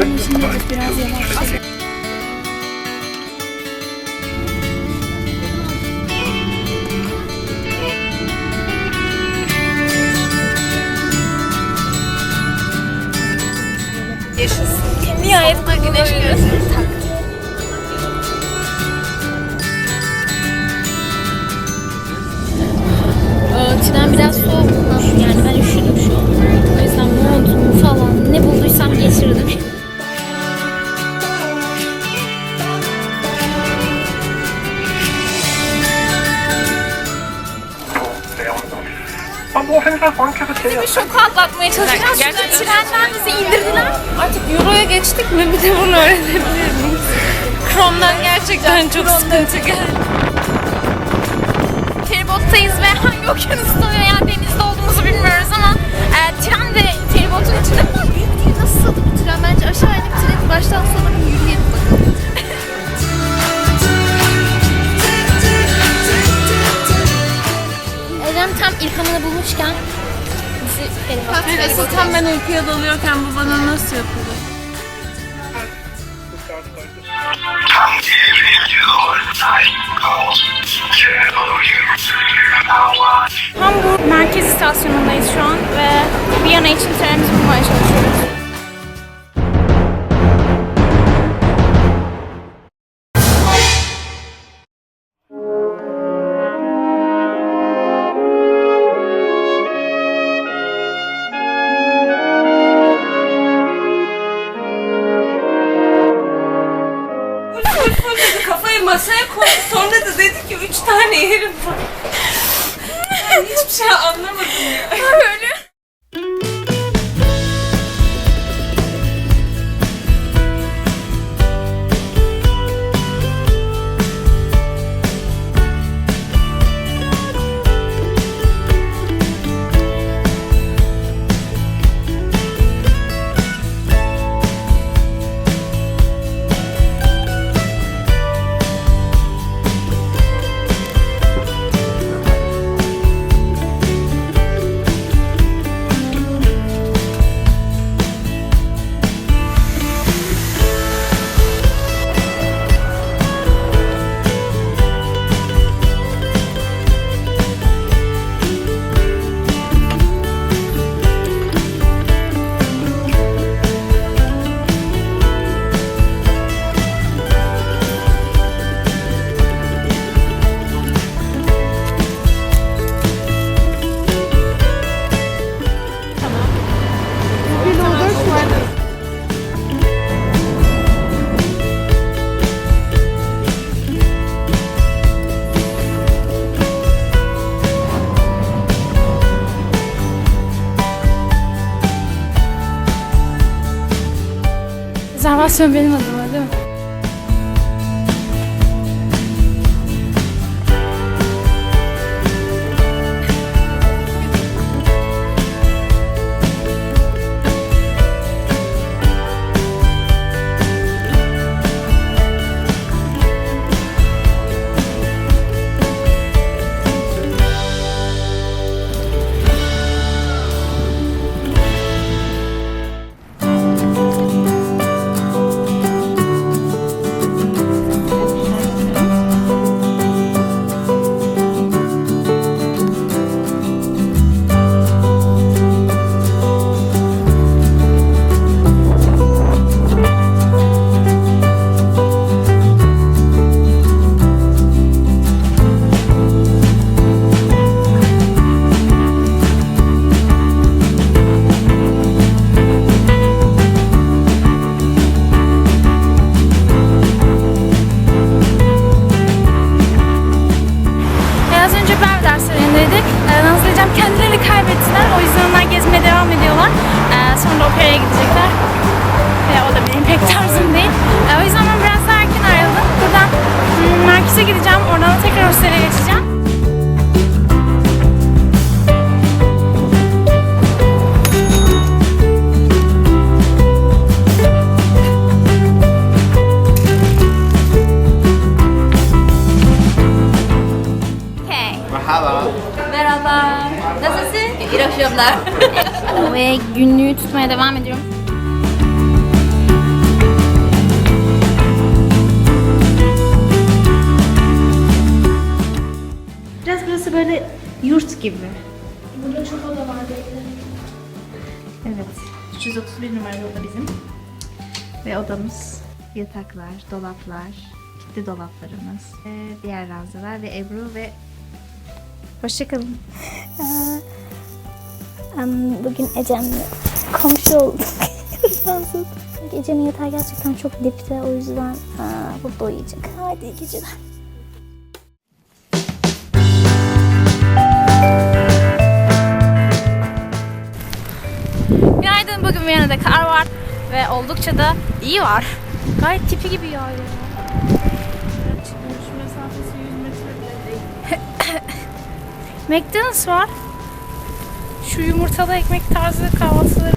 Tren içindeyiz biraz yavaş. Gözlüğü Şoku atlatmaya çalışacağız. Şuradan trenden bizi indirdiler. Artık Euro'ya geçtik mi bir de bunu öğrenebilir miyiz? Chrome'dan gerçekten çok sıkıntı geldi. Feribottayız ve hangi okyanusta veya denizde olduğumuzu bilmiyoruz ama e, tren de feribotun içinde ama büyük değil nasıl bu tren? Bence aşağı inip treni baştan sona bir yürüyelim bakalım. Eren tam ilhamını bulmuşken feribot. Asıl tam ben uykuya dalıyorken bu bana nasıl yapılır? Hamburg merkez istasyonundayız şu an ve Viyana için trenimizi bulmaya çalışıyoruz. Üç tane yerim var. Ben hiçbir şey anlamadım ya. Öyle. Rezervasyon benim adıma kadar. Ve günlüğü tutmaya devam ediyorum. Biraz burası böyle yurt gibi. Burada çok oda var belli. Evet. 331 numaralı oda bizim. Ve odamız yataklar, dolaplar, kilitli dolaplarımız, e, diğer ranzalar ve Ebru ve hoşçakalın. Bugün Ecem'le komşu olduk. Ecem'in yatağı gerçekten çok dipte. O yüzden aa, burada uyuyacak. Hadi iyi geceler. Günaydın. Bugün Viyana'da kar var ve oldukça da iyi var. Gayet tipi gibi yağıyor. McDonald's var. Şu yumurtalı ekmek tarzı kahvaltıları.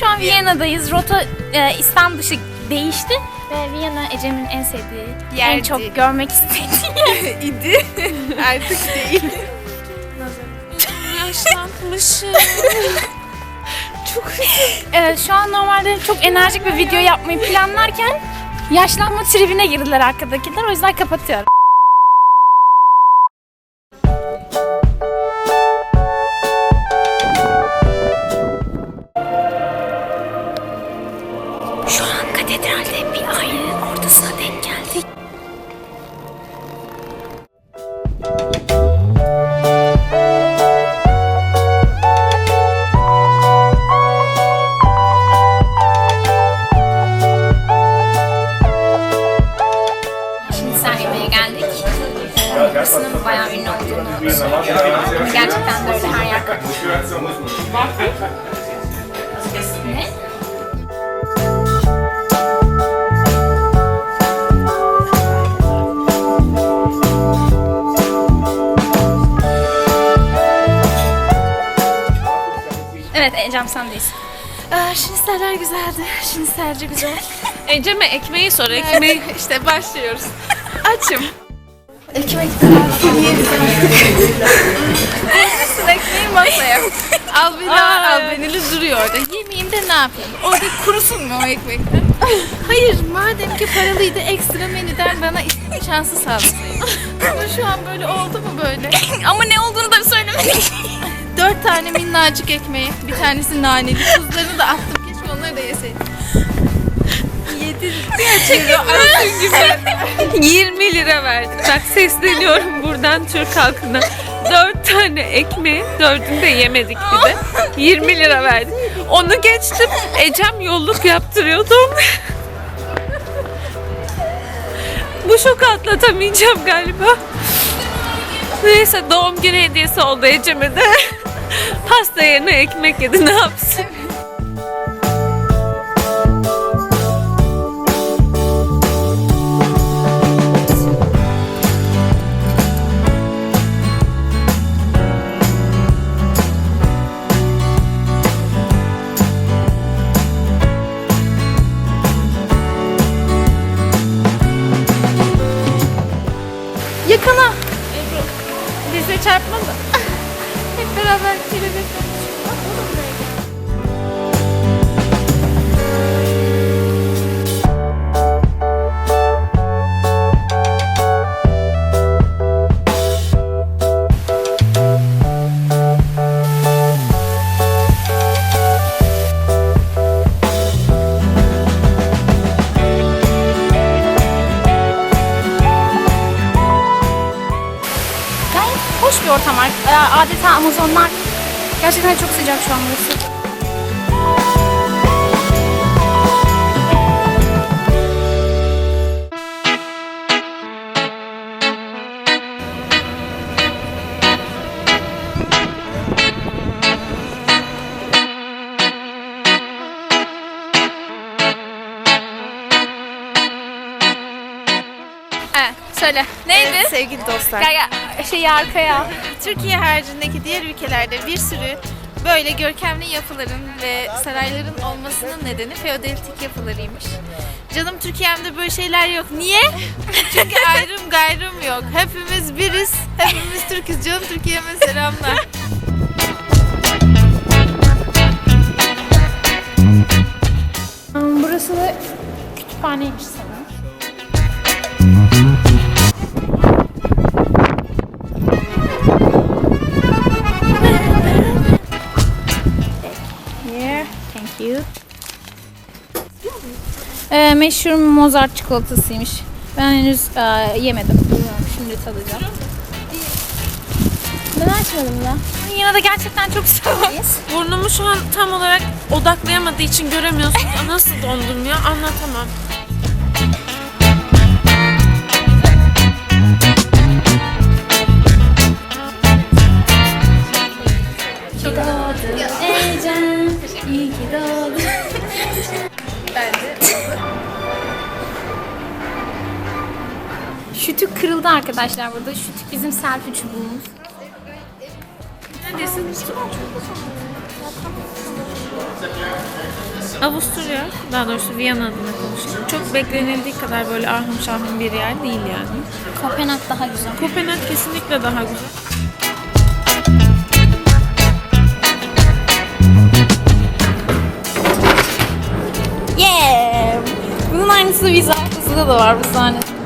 Şu an Viyana'dayız. Rota e, İstanbul dışı değişti. Ve Viyana Ecem'in en sevdiği, en Yerdi. çok görmek istediği idi. Artık değil. Yaşlanmışım. çok Evet şu an normalde çok enerjik bir video yapmayı planlarken yaşlanma tribine girdiler arkadakiler. O yüzden kapatıyorum. Şu an katedralde bir ailenin ortasına denk geldik. Geldik. Burasının bayağı ünlü olduğunu söylüyor. Gerçekten de öyle her yer kapalı. Ecem sendeyiz. Aa, şinisteller güzeldi. Şinisterci güzel. Ecem'e ekmeği sor. Ekmeği işte başlıyoruz. Açım. Ekmek ekmeği masaya. Albina, albenili duruyor orada. Yemeyeyim de ne yapayım? Orada kurusun mu o ekmekler? Hayır, madem ki paralıydı ekstra menüden bana isteme şansı sağlasaydı. Ama şu an böyle oldu mu böyle? Ama ne olduğunu da söylemedik. Dört tane minnacık ekmeği. Bir tanesi naneli. Tuzlarını da attım. Keşke onları da yeseydim. Yedi. Gerçekten 20 lira verdik. Bak sesleniyorum buradan Türk halkına. 4 tane ekmeği, dördünü de yemedik bir de. 20 lira verdik. Onu geçtim. Ecem yolluk yaptırıyordum. Bu şoku atlatamayacağım galiba. Neyse doğum günü hediyesi oldu Ecem'e de. Pasta yerine ekmek yedi ne yapsın? Adeta Amazonlar. Gerçekten çok sıcak şu an burası. Söyle. Neydi? Evet, sevgili dostlar. Gel gel. Şey arkaya. Türkiye haricindeki diğer ülkelerde bir sürü böyle görkemli yapıların ve sarayların olmasının nedeni feodalitik yapılarıymış. Canım Türkiye'mde böyle şeyler yok. Niye? Çünkü ayrım gayrım yok. Hepimiz biriz. Hepimiz Türk'üz. Canım Türkiye'me selamlar. Burası da kütüphaneymiş sanırım. You. Ee, meşhur Mozart çikolatasıymış. Ben henüz e, yemedim. Bilmiyorum, şimdi tadacağım. Ben açmadım da. Yine de gerçekten çok güzel. Burnumu şu an tam olarak odaklayamadığı için göremiyorsun. Nasıl dondum ya anlatamam. Kırıldı arkadaşlar burada. Şütük bizim selfie çubuğumuz. Avusturya, daha doğrusu Viyana adına konuşayım. Çok beklenildiği kadar böyle ahım şahım bir yer değil yani. Kopenhag daha güzel. Kopenhag kesinlikle daha güzel. Yeah! Bunun aynısı vize haftasında da var bu sahne.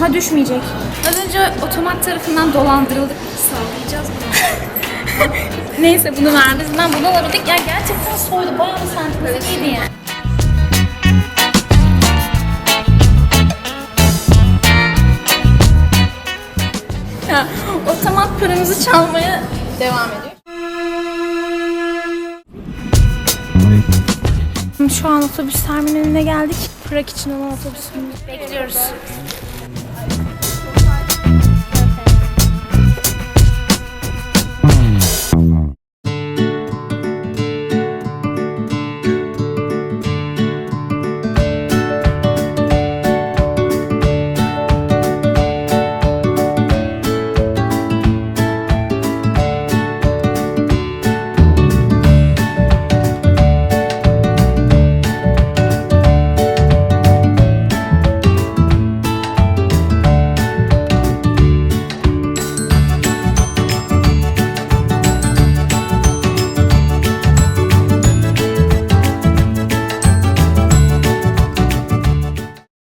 Ha düşmeyecek. Az önce otomat tarafından dolandırıldık. Sağlayacağız bunu. Neyse bunu verdi. Ben bunu alabildik. Ya gerçekten soydu. Bayağı bir sentimizi yedi yani. Ya, otomat paramızı çalmaya devam ediyor. Şu an otobüs terminaline geldik. Prag için olan otobüsümüzü bekliyoruz.